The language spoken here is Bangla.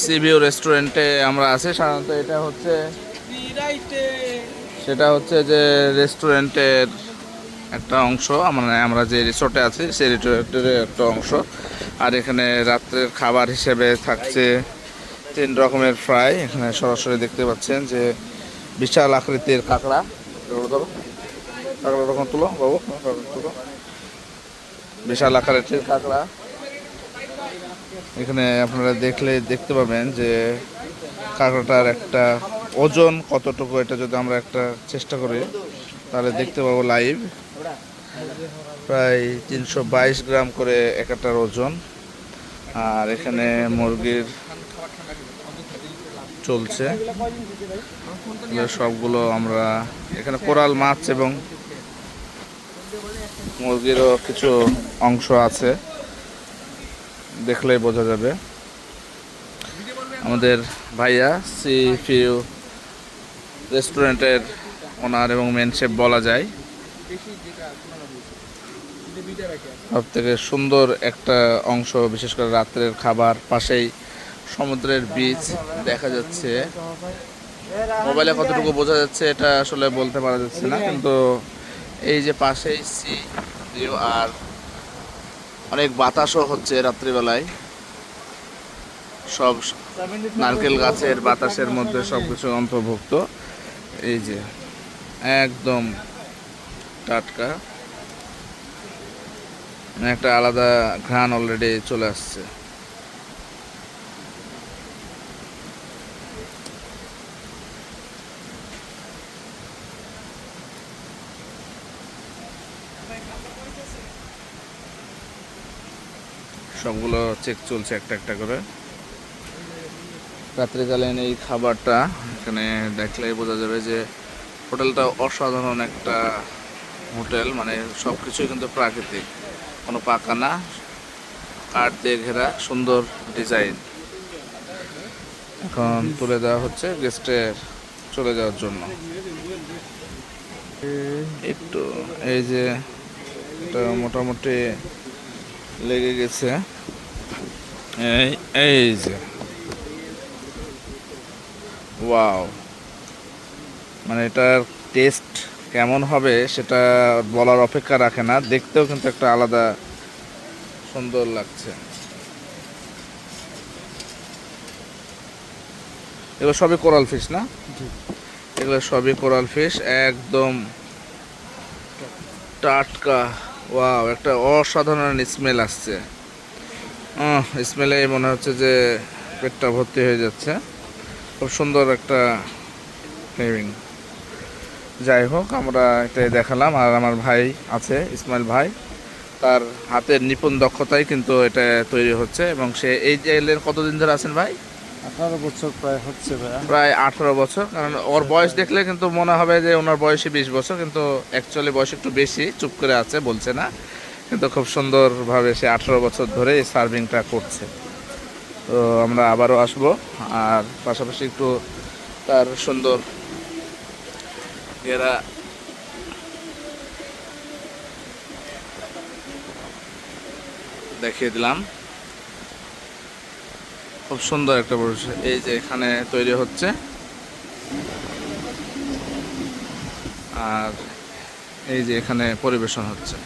সিবিউ রেস্টুরেন্টে আমরা আছি, সাধারণত এটা হচ্ছে সেটা হচ্ছে যে রেস্টুরেন্টের একটা অংশ মানে আমরা যে রিসোর্টে আছি সেই রিসোর্টের একটা অংশ। আর এখানে রাত্রের খাবার হিসেবে থাকছে তিন রকমের ফ্রাই। এখানে সরাসরি দেখতে পাচ্ছেন যে বিশাল আকৃতির কাঁকড়া। কাঁকড়া রকম তুলো, বাবু তুলো। বিশাল আকৃতির কাঁকড়া এখানে আপনারা দেখলে দেখতে পাবেন যে কাঁকড়াটার একটা ওজন কতটুকু, এটা যদি আমরা একটা চেষ্টা করি, তাহলে দেখতে পাবো লাইভ। প্রায় তিনশো বাইশ গ্রাম করে এক একটার ওজন। আর এখানে মুরগির চলছে। সবগুলো আমরা এখানে কোরাল মাছ এবং মুরগিরও কিছু অংশ আছে। দেখলেই বোঝা যাবে। আমাদের ভাইয়া, সি ফিউ রেস্টুরেন্টের ওনার এবং মেন শেফ বলা যায়। সব থেকে সুন্দর একটা অংশ, বিশেষ করে রাত্রের খাবার পাশেই সমুদ্রের বীচ দেখা যাচ্ছে। মোবাইলে কতটুকু বোঝা যাচ্ছে এটা আসলে বলতে পারা যাচ্ছে না, কিন্তু এই যে পাশেই সি আর অনেক বাতাসও হচ্ছে রাত্রিবেলায়। সব নারকেল গাছের বাতাসের মধ্যে সব কিছু অন্তর্ভুক্ত। এই যে, একদম টাটকা। একটা আলাদা ঘ্রাণ অলরেডি চলে আসছে। সবগুলো চেক চলছে একটা একটা করে। রাত্রিকালীন এই খাবারটা এখানে দেখলেই বোঝা যাবে যে হোটেলটা অসাধারণ একটা হোটেল মানে সব কিছুই কিন্তু প্রাকৃতিক। কোনো পাকা না, কাঠ দিয়ে ঘেরা, সুন্দর ডিজাইন। এখন তুলে দেওয়া হচ্ছে গেস্টের চলে যাওয়ার জন্য। একটু এই যে এটা মোটামুটি লেগে গেছে। এই এই যে। ওয়াও। মানে এটার টেস্ট কেমন হবে সেটা বলার অপেক্ষা রাখে না। দেখতেও কিন্তু একটা আলাদা সুন্দর লাগছে। এগুলো সবই কোরাল ফিশ না? এগুলো সবই কোরাল ফিশ একদম টাটকা। ওয়াও একটা অসাধারণ স্মেল আসছে। স্মেলে মনে হচ্ছে যে পেটটা ভর্তি হয়ে যাচ্ছে। খুব সুন্দর একটা ফ্লেভিং যাই হোক, আমরা এটাই দেখালাম। আর আমার ভাই আছে, ইসমাইল ভাই। তার হাতের নিপুণ দক্ষতাই কিন্তু এটা তৈরি হচ্ছে এবং সে এই জেলের কতদিন ধরে আছেন ভাই? আঠারো বছর প্রায় হচ্ছে প্রায় আঠারো বছর, কারণ ওর বয়স দেখলে কিন্তু মনে হবে যে ওনার বয়সে বিশ বছর, কিন্তু অ্যাকচুয়ালি বয়স একটু বেশি, চুপ করে আছে, বলছে না। কিন্তু খুব সুন্দরভাবে সে আঠারো বছর ধরে সার্ভিংটা করছে। তো আমরা আবারও আসব, আর পাশাপাশি একটু তার সুন্দর এরা দেখিয়ে দিলাম। খুব সুন্দর একটা পরিবেশ। এই যে এখানে তৈরি হচ্ছে। আর এই যে এখানে পরিবেশন হচ্ছে।